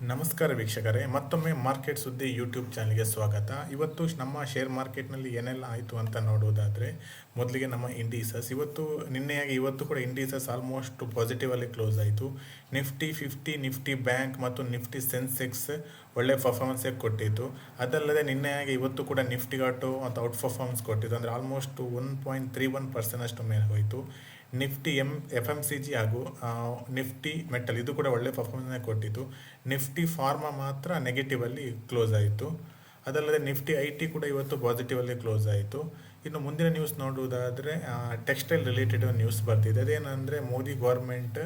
ನಮಸ್ಕಾರ ವೀಕ್ಷಕರೇ, ಮತ್ತೊಮ್ಮೆ ಮಾರ್ಕೆಟ್ ಸುದ್ದಿ ಯೂಟ್ಯೂಬ್ ಚಾನಲ್ಗೆ ಸ್ವಾಗತ. ಇವತ್ತು ನಮ್ಮ ಶೇರ್ ಮಾರ್ಕೆಟ್ನಲ್ಲಿ ಏನೆಲ್ಲ ಆಯಿತು ಅಂತ ನೋಡುವುದಾದರೆ, ಮೊದಲಿಗೆ ನಮ್ಮ ಇಂಡೀಸಸ್ ಇವತ್ತು, ನಿನ್ನೆಯಾಗಿ ಇವತ್ತು ಕೂಡ ಇಂಡೀಸಸ್ ಆಲ್ಮೋಸ್ಟ್ ಪಾಸಿಟಿವಲ್ಲಿ ಕ್ಲೋಸ್ ಆಯಿತು. ನಿಫ್ಟಿ ಫಿಫ್ಟಿ ನಿಫ್ಟಿ ಬ್ಯಾಂಕ್ ಮತ್ತು ನಿಫ್ಟಿ ಸೆನ್ಸೆಕ್ಸ್ ಒಳ್ಳೆ ಪರ್ಫಾರ್ಮೆನ್ಸೇ ಕೊಟ್ಟಿತ್ತು. ಅದಲ್ಲದೆ ನಿನ್ನೆಯಾಗಿ ಇವತ್ತು ಕೂಡ ನಿಫ್ಟಿ ಘಾಟು ಮತ್ತು ಔಟ್ ಪರ್ಫಾರ್ಮೆನ್ಸ್ ಕೊಟ್ಟಿತ್ತು. ಅಂದರೆ almost one point three one percent ಅಷ್ಟು ಮೇಲೆ ಹೋಯಿತು. Nifty M F M C G ಹಾಗೂ ನಿಫ್ಟಿ ಮೆಟಲ್ ಇದು ಕೂಡ ಒಳ್ಳೆ ಪರ್ಫಾರ್ಮೆನ್ಸ್ನೇ ಕೊಟ್ಟಿತ್ತು. ನಿಫ್ಟಿ ಫಾರ್ಮಾ ಮಾತ್ರ ನೆಗೆಟಿವಲ್ಲಿ ಕ್ಲೋಸ್ ಆಯಿತು. ಅದಲ್ಲದೆ ನಿಫ್ಟಿ ಐ ಟಿ ಕೂಡ ಇವತ್ತು ಪಾಸಿಟಿವಲ್ಲಿ ಕ್ಲೋಸ್ ಆಯಿತು. ಇನ್ನು ಮುಂದಿನ ನ್ಯೂಸ್ ನೋಡುವುದಾದರೆ ಟೆಕ್ಸ್ಟೈಲ್ ರಿಲೇಟೆಡ್ ನ್ಯೂಸ್ ಬರ್ತಿದೆ. ಅದೇನಂದರೆ, ಮೋದಿ ಗೌರ್ಮೆಂಟ್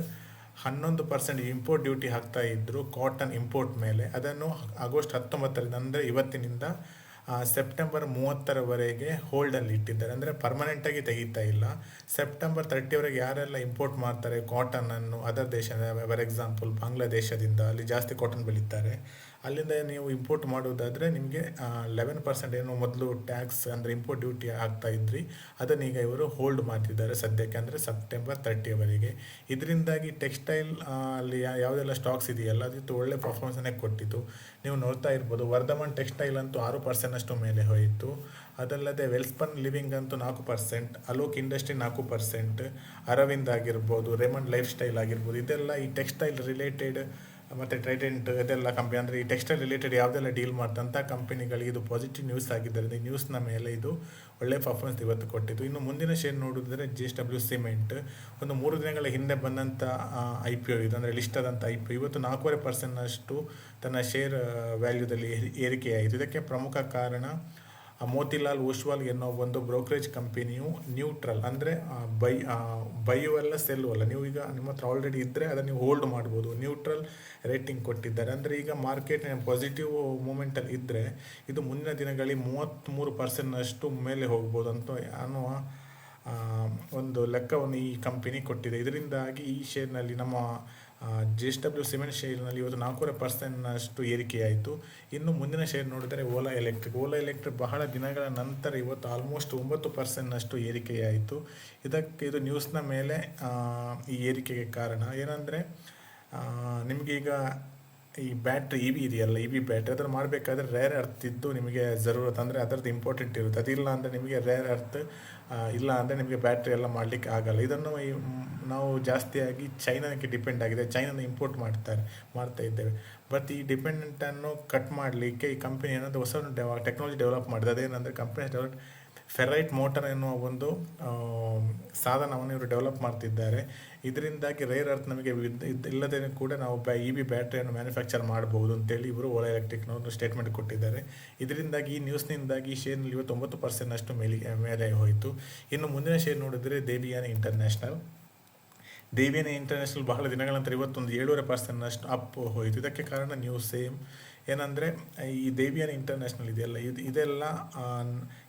ಹನ್ನೊಂದು ಪರ್ಸೆಂಟ್ ಇಂಪೋರ್ಟ್ ಡ್ಯೂಟಿ ಹಾಕ್ತಾ ಇದ್ದರು ಕಾಟನ್ ಇಂಪೋರ್ಟ್ ಮೇಲೆ. ಅದನ್ನು ಆಗಸ್ಟ್ ಹತ್ತೊಂಬತ್ತರಿಂದ, ಅಂದರೆ ಇವತ್ತಿನಿಂದ ಸೆಪ್ಟೆಂಬರ್ ಮೂವತ್ತರವರೆಗೆ ಹೋಲ್ಡಲ್ಲಿ ಇಟ್ಟಿದ್ದಾರೆ. ಅಂದರೆ ಪರ್ಮನೆಂಟಾಗಿ ತೆಗಿತಾ ಇಲ್ಲ. ಸೆಪ್ಟೆಂಬರ್ ತರ್ಟಿವರೆಗೆ ಯಾರೆಲ್ಲ ಇಂಪೋರ್ಟ್ ಮಾಡ್ತಾರೆ ಕಾಟನನ್ನು ಅದರ್ ದೇಶ ಫಾರ್ ಎಕ್ಸಾಂಪಲ್ ಬಾಂಗ್ಲಾದೇಶದಿಂದ ಅಲ್ಲಿ ಜಾಸ್ತಿ ಕಾಟನ್ ಬೆಳೀತಾರೆ. ಅಲ್ಲಿಂದ ನೀವು ಇಂಪೋರ್ಟ್ ಮಾಡೋದಾದರೆ ನಿಮಗೆ ಲೆವೆನ್ ಪರ್ಸೆಂಟ್ ಏನು ಮೊದಲು ಟ್ಯಾಕ್ಸ್ ಅಂದರೆ ಇಂಪೋರ್ಟ್ ಡ್ಯೂಟಿ ಆಗ್ತಾ ಇದ್ರಿ. ಅದನ್ನು ಈಗ ಇವರು ಹೋಲ್ಡ್ ಮಾಡ್ತಿದ್ದಾರೆ ಸದ್ಯಕ್ಕೆ, ಅಂದರೆ ಸೆಪ್ಟೆಂಬರ್ ತರ್ಟಿಯವರೆಗೆ ಇದರಿಂದಾಗಿ ಟೆಕ್ಸ್ಟೈಲ್ ಅಲ್ಲಿ ಯಾವುದೆಲ್ಲ ಸ್ಟಾಕ್ಸ್ ಇದೆಯಲ್ಲ, ಅದಿತ್ತು ಒಳ್ಳೆ ಪರ್ಫಾರ್ಮೆನ್ಸನ್ನೇ ಕೊಟ್ಟಿತ್ತು ನೀವು ನೋಡ್ತಾ ಇರ್ಬೋದು, ವರ್ಧಮಾನ್ ಟೆಕ್ಸ್ಟೈಲ್ ಅಂತೂ ಆರು ಪರ್ಸೆಂಟ್ ಅಷ್ಟು ಮೇಲೆ ಹೋಯಿತು. ಅದಲ್ಲದೆ ವೆಲ್ಸ್ಪನ್ ಲಿವಿಂಗ್ ಅಂತೂ ನಾಲ್ಕು ಪರ್ಸೆಂಟ್ ಅಲೋಕ್ ಇಂಡಸ್ಟ್ರಿ ನಾಲ್ಕು ಪರ್ಸೆಂಟ್ ಅರವಿಂದ್ ಆಗಿರ್ಬೋದು ರೇಮಂಡ್ ಲೈಫ್ ಸ್ಟೈಲ್ ಆಗಿರ್ಬೋದು, ಇದೆಲ್ಲ ಈ ಟೆಕ್ಸ್ಟೈಲ್ ರಿಲೇಟೆಡ್ ಮತ್ತು ಟ್ರೈಡೆಂಟ್ ಇದೆಲ್ಲ ಕಂಪನಿ ಅಂದರೆ ಈ ಟೆಕ್ಸ್ಟೈಲ್ ರಿಲೇಟೆಡ್ ಯಾವುದೆಲ್ಲ ಡೀಲ್ ಮಾಡಿದಂಥ ಕಂಪನಿಗಳಿಗೆ ಇದು ಪಾಸಿಟಿವ್ ನ್ಯೂಸ್ ಆಗಿದ್ದರಿಂದ ಈ ನ್ಯೂಸ್ನ ಮೇಲೆ ಇದು ಒಳ್ಳೆ ಪರ್ಫಾರ್ಮೆನ್ಸ್ ಇವತ್ತು ಕೊಟ್ಟಿತ್ತು ಇನ್ನು ಮುಂದಿನ ಶೇರ್ ನೋಡಿದ್ರೆ ಜಿ ಎಸ್ ಡಬ್ಲ್ಯೂ ಸಿಮೆಂಟ್ ಒಂದು ಮೂರು ದಿನಗಳ ಹಿಂದೆ ಬಂದಂಥ ಐ ಪಿ ಒ ಇದು, ಅಂದರೆ ಲಿಸ್ಟ್ ಆದಂಥ ಐ ಪಿ ಇವತ್ತು ನಾಲ್ಕೂವರೆ ಪರ್ಸೆಂಟ್ನಷ್ಟು ತನ್ನ ಶೇರ್ ವ್ಯಾಲ್ಯೂದಲ್ಲಿ ಏರಿಕೆಯಾಯಿತು. ಇದಕ್ಕೆ ಪ್ರಮುಖ ಕಾರಣ ಮೋತಿಲಾಲ್ ಓಶ್ವಾಲ್ ಎನ್ನೋ ಒಂದು ಬ್ರೋಕರೇಜ್ ಕಂಪನಿಯು ನ್ಯೂಟ್ರಲ್ ಅಂದರೆ ಬೈ ಬೈಯು ಅಲ್ಲ ಸೆಲ್ಲು ಅಲ್ಲ. ನೀವು ಈಗ ನಿಮ್ಮ ಹತ್ರ ಆಲ್ರೆಡಿ ಇದ್ದರೆ ಅದನ್ನು ನೀವು ಹೋಲ್ಡ್ ಮಾಡ್ಬೋದು. ನ್ಯೂಟ್ರಲ್ ರೇಟಿಂಗ್ ಕೊಟ್ಟಿದ್ದಾರೆ. ಅಂದರೆ ಈಗ ಮಾರ್ಕೆಟ್ ಪಾಸಿಟಿವ್ ಮೂಮೆಂಟಲ್ಲಿ ಇದ್ದರೆ ಇದು ಮುಂದಿನ ದಿನಗಳಲ್ಲಿ ಮೂವತ್ತ್ಮೂರು ಪರ್ಸೆಂಟ್ನಷ್ಟು ಮೇಲೆ ಹೋಗ್ಬೋದು ಅಂತ ಅನ್ನುವ ಒಂದು ಲೆಕ್ಕವನ್ನು ಈ ಕಂಪನಿ ಕೊಟ್ಟಿದೆ. ಇದರಿಂದಾಗಿ ಈ ಶೇರ್ನಲ್ಲಿ ನಮ್ಮ ಜೆ ಎಸ್ ಡಬ್ಲ್ಯೂ ಸಿಮೆಂಟ್ ಶೇರ್ನಲ್ಲಿ ಇವತ್ತು ನಾಲ್ಕೂವರೆ ಪರ್ಸೆಂಟ್ನಷ್ಟು ಏರಿಕೆಯಾಯಿತು ಇನ್ನು ಮುಂದಿನ ಶೇರ್ ನೋಡಿದರೆ ಓಲಾ ಎಲೆಕ್ಟ್ರಿಕ್. ಓಲಾ ಎಲೆಕ್ಟ್ರಿಕ್ ಬಹಳ ದಿನಗಳ ನಂತರ ಇವತ್ತು ಆಲ್ಮೋಸ್ಟ್ ಒಂಬತ್ತು ಪರ್ಸೆಂಟ್ನಷ್ಟು ಏರಿಕೆಯಾಯಿತು ಇದಕ್ಕೆ ಇದು ನ್ಯೂಸ್ನ ಮೇಲೆ ಈ ಏರಿಕೆಗೆ ಕಾರಣ. ಏನಂದರೆ ನಿಮಗೀಗ ಈ ಬ್ಯಾಟ್ರಿ ಇ ವಿ ಇದೆಯಲ್ಲ ಇ ವಿ ಬ್ಯಾಟ್ರಿ ಅದನ್ನು ಮಾಡಬೇಕಾದ್ರೆ ರೇರ್ ಅರ್ತ್ ಇದ್ದು ನಿಮಗೆ ಜರೂರತ್ ಅಂದರೆ ಅದರದ್ದು ಇಂಪಾರ್ಟೆಂಟ್ ಇರುತ್ತೆ. ಅದಿಲ್ಲ ಅಂದರೆ ನಿಮಗೆ ರೇರ್ ಅರ್ತ್ ಇಲ್ಲ ಅಂದರೆ ನಿಮಗೆ ಬ್ಯಾಟ್ರಿ ಎಲ್ಲ ಮಾಡಲಿಕ್ಕೆ ಆಗಲ್ಲ. ಇದನ್ನು ನಾವು ಜಾಸ್ತಿಯಾಗಿ ಚೈನಾಕ್ಕೆ ಡಿಪೆಂಡ್ ಆಗಿದೆ. ಚೈನಾನ ಇಂಪೋರ್ಟ್ ಮಾಡ್ತಾರೆ, ಮಾಡ್ತಾ ಇದ್ದೇವೆ. ಬಟ್ ಈ ಡಿಪೆಂಡೆಂಟನ್ನು ಕಟ್ ಮಾಡಲಿಕ್ಕೆ ಈ ಕಂಪನಿ ಏನಾದರೂ ಹೊಸ ಟೆಕ್ನಾಲಜಿ ಡೆವಲಪ್ ಮಾಡಿದೆ. ಅದೇನಂದರೆ ಕಂಪನಿ ಡೆವಲಪ್ ಫೆರೈಟ್ ಮೋಟರ್ ಎನ್ನುವ ಒಂದು ಸಾಧನವನ್ನು ಇವರು ಡೆವಲಪ್ ಮಾಡ್ತಿದ್ದಾರೆ. ಇದರಿಂದಾಗಿ ರೇರ್ ಅರ್ತ್ ನಮಗೆ ಇಲ್ಲದೆ ಕೂಡ ನಾವು ಬ್ಯಾ ಇ ಬಿ ಬ್ಯಾಟ್ರಿಯನ್ನು ಮ್ಯಾನುಫ್ಯಾಕ್ಚರ್ ಮಾಡಬಹುದು ಅಂತೇಳಿ ಇವರು ಓಲಾ ಒಂದು ಸ್ಟೇಟ್ಮೆಂಟ್ ಕೊಟ್ಟಿದ್ದಾರೆ. ಇದರಿಂದಾಗಿ ಈ ನ್ಯೂಸ್ನಿಂದಾಗಿ ಶೇರ್ನಲ್ಲಿ ಇವತ್ತು ಒಂಬತ್ತು ಪರ್ಸೆಂಟ್ನಷ್ಟು ಮೇಲೆ ಮೇಲೆ ಹೋಯಿತು. ಇನ್ನು ಮುಂದಿನ ಶೇರ್ ನೋಡಿದರೆ ದೇವಿಯಾನ ಇಂಟರ್ನ್ಯಾಷನಲ್ ದೇವಿಯಾನ ಇಂಟರ್ನ್ಯಾಷನಲ್ ಬಹಳ ದಿನಗಳ ನಂತರ ಇವತ್ತೊಂದು ಏಳೂವರೆ ಪರ್ಸೆಂಟ್ನಷ್ಟು ಅಪ್ ಹೋಯಿತು. ಇದಕ್ಕೆ ಕಾರಣ ನ್ಯೂಸ್ ಸೇಮ್ ಏನಂದರೆ, ಈ ದೇವಿಯನ್ ಇಂಟರ್ನ್ಯಾಷನಲ್ ಇದೆಯಲ್ಲ, ಇದು ಇದೆಲ್ಲ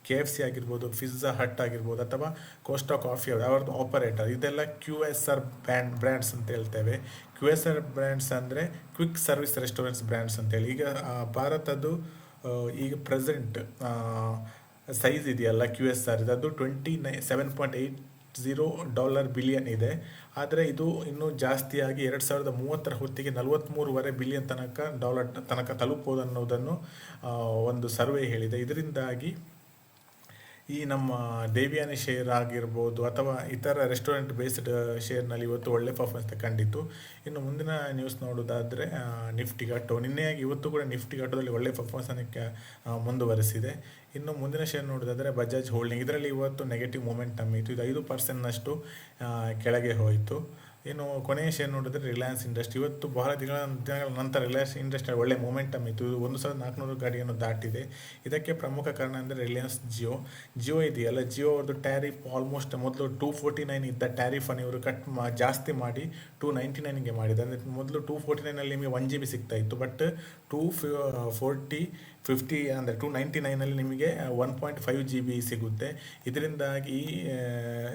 ಕೆ ಎಫ್ ಸಿ ಆಗಿರ್ಬೋದು ಫಿಜ್ಜಾ ಹಟ್ ಆಗಿರ್ಬೋದು, ಅಥವಾ ಕೋಸ್ಟಾ ಕಾಫಿ ಅವ್ರದ್ದು ಆಪರೇಟರ್ ಇದೆಲ್ಲ Q S R brand brands ಅಂತ ಹೇಳ್ತೇವೆ. ಕ್ಯೂ ಎಸ್ ಆರ್ ಬ್ರ್ಯಾಂಡ್ಸ್ ಅಂದರೆ ಕ್ವಿಕ್ ಸರ್ವಿಸ್ ರೆಸ್ಟೋರೆಂಟ್ಸ್ ಬ್ರ್ಯಾಂಡ್ಸ್ ಅಂತೇಳಿ ಈಗ ಭಾರತದ್ದು ಈಗ ಪ್ರೆಸೆಂಟ್ ಸೈಜ್ ಇದೆಯಲ್ಲ ಕ್ಯೂ ಎಸ್ ಆರ್ ಅದು twenty nine seven point eight zero dollar billion ಇದೆ. ಆದರೆ ಇದು ಇನ್ನೂ ಜಾಸ್ತಿಯಾಗಿ ಎರಡು ಸಾವಿರದ ಮೂವತ್ತರ ಹೊತ್ತಿಗೆ ನಲವತ್ತ್ಮೂರುವರೆ ಬಿಲಿಯನ್ ತನಕ ಡಾಲರ್ ತನಕ ತಲುಪಬಹುದು ಅನ್ನೋದನ್ನು ಒಂದು ಸರ್ವೆ ಹೇಳಿದೆ. ಇದರಿಂದಾಗಿ ಈ ನಮ್ಮ ದೇವಿಯಾನಿ ಶೇರ್ ಆಗಿರ್ಬೋದು ಅಥವಾ ಇತರ ರೆಸ್ಟೋರೆಂಟ್ ಬೇಸ್ಡ್ ಶೇರ್ನಲ್ಲಿ ಇವತ್ತು ಒಳ್ಳೆ ಪರ್ಫಾರ್ಮೆನ್ಸ್ ತಗೊಂಡಿತ್ತು ಇನ್ನು ಮುಂದಿನ ನ್ಯೂಸ್ ನೋಡೋದಾದರೆ ನಿಫ್ಟಿ ಘಾಟು ನಿನ್ನೆಯಾಗಿ ಇವತ್ತು ಕೂಡ ನಿಫ್ಟಿ ಘಾಟದಲ್ಲಿ ಒಳ್ಳೆ ಪರ್ಫಾರ್ಮೆನ್ಸನ್ನು ಮುಂದುವರೆಸಿದೆ. ಇನ್ನು ಮುಂದಿನ ಶೇರ್ ನೋಡೋದಾದರೆ ಬಜಾಜ್ ಹೋಲ್ಡಿಂಗ್ ಇದರಲ್ಲಿ ಇವತ್ತು ನೆಗೆಟಿವ್ ಮೂಮೆಂಟ್ ಇತ್ತು ಇದು ಐದು ಪರ್ಸೆಂಟ್ನಷ್ಟು ಕೆಳಗೆ ಹೋಯಿತು. ಇನ್ನು ಕೊನೆಯ ಶೇರ್ ನೋಡಿದ್ರೆ ರಿಲಯನ್ಸ್ ಇಂಡಸ್ಟ್ರಿ ಇವತ್ತು ಬಹಳ ದಿನಗಳ ದಿನಗಳ ನಂತರ ರಿಲಯನ್ಸ್ ಇಂಡಸ್ಟ್ರಿ ಒಳ್ಳೆ ಮೂಮೆಂಟಮ್ ಇತ್ತು. ಇದು ಒಂದು ಸಾವಿರದ ನಾಲ್ಕುನೂರು ಗಾಡಿಯನ್ನು ದಾಟಿದೆ. ಇದಕ್ಕೆ ಪ್ರಮುಖ ಕಾರಣ ಅಂದರೆ ರಿಲಯನ್ಸ್ ಜಿಯೋ ಜಿಯೋ ಇದೆಯಲ್ಲ? ಜಿಯೋ ಅವ್ರದ್ದು ಟ್ಯಾರಿಫ್ ಆಲ್ಮೋಸ್ಟ್ ಮೊದಲು ಟೂ ಫೋರ್ಟಿ ನೈನ್ ಇದ್ದ ಟ್ಯಾರಿಫನ್ನು ಇವರು ಕಟ್ ಮಾ, ಜಾಸ್ತಿ ಮಾಡಿ ಟೂ ನೈಂಟಿ ನೈನ್ಗೆ ಮಾಡಿದೆ ಮೊದಲು ಟೂ ಫೋರ್ಟಿ ನೈನಲ್ಲಿ ನಿಮಗೆ ಒನ್ ಜಿ ಬಿ ಸಿಗ್ತಾ ಇತ್ತು. ಬಟ್ ಟೂ ಫೋರ್ಟಿ ಫಿಫ್ಟಿ ಅಂದರೆ ಟು ನೈಂಟಿ ನೈನಲ್ಲಿ ನಿಮಗೆ one point five G B ಸಿಗುತ್ತೆ. ಇದರಿಂದಾಗಿ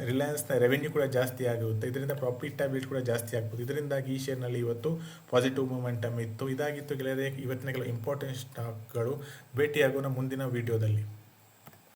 ರಿಲಯನ್ಸ್ನ ರೆವೆನ್ಯೂ ಕೂಡ ಜಾಸ್ತಿ ಆಗುತ್ತೆ. ಇದರಿಂದ ಪ್ರಾಫಿಟಬಿಲಿಟಿ ಕೂಡ ಜಾಸ್ತಿ ಆಗ್ಬೋದು. ಇದರಿಂದಾಗಿ ಈ ಶೇರ್ನಲ್ಲಿ ಇವತ್ತು ಪಾಸಿಟಿವ್ ಮೂಮೆಂಟಮ್ ಇತ್ತು. ಇದಾಗಿತ್ತು ಗೆಳೆಯರೇ, ಇವತ್ತಿನ ಕೆಲವು ಇಂಪಾರ್ಟೆಂಟ್ ಸ್ಟಾಕ್ಗಳು ಭೇಟಿಯಾಗೋಣ ಮುಂದಿನ ವಿಡಿಯೋದಲ್ಲಿ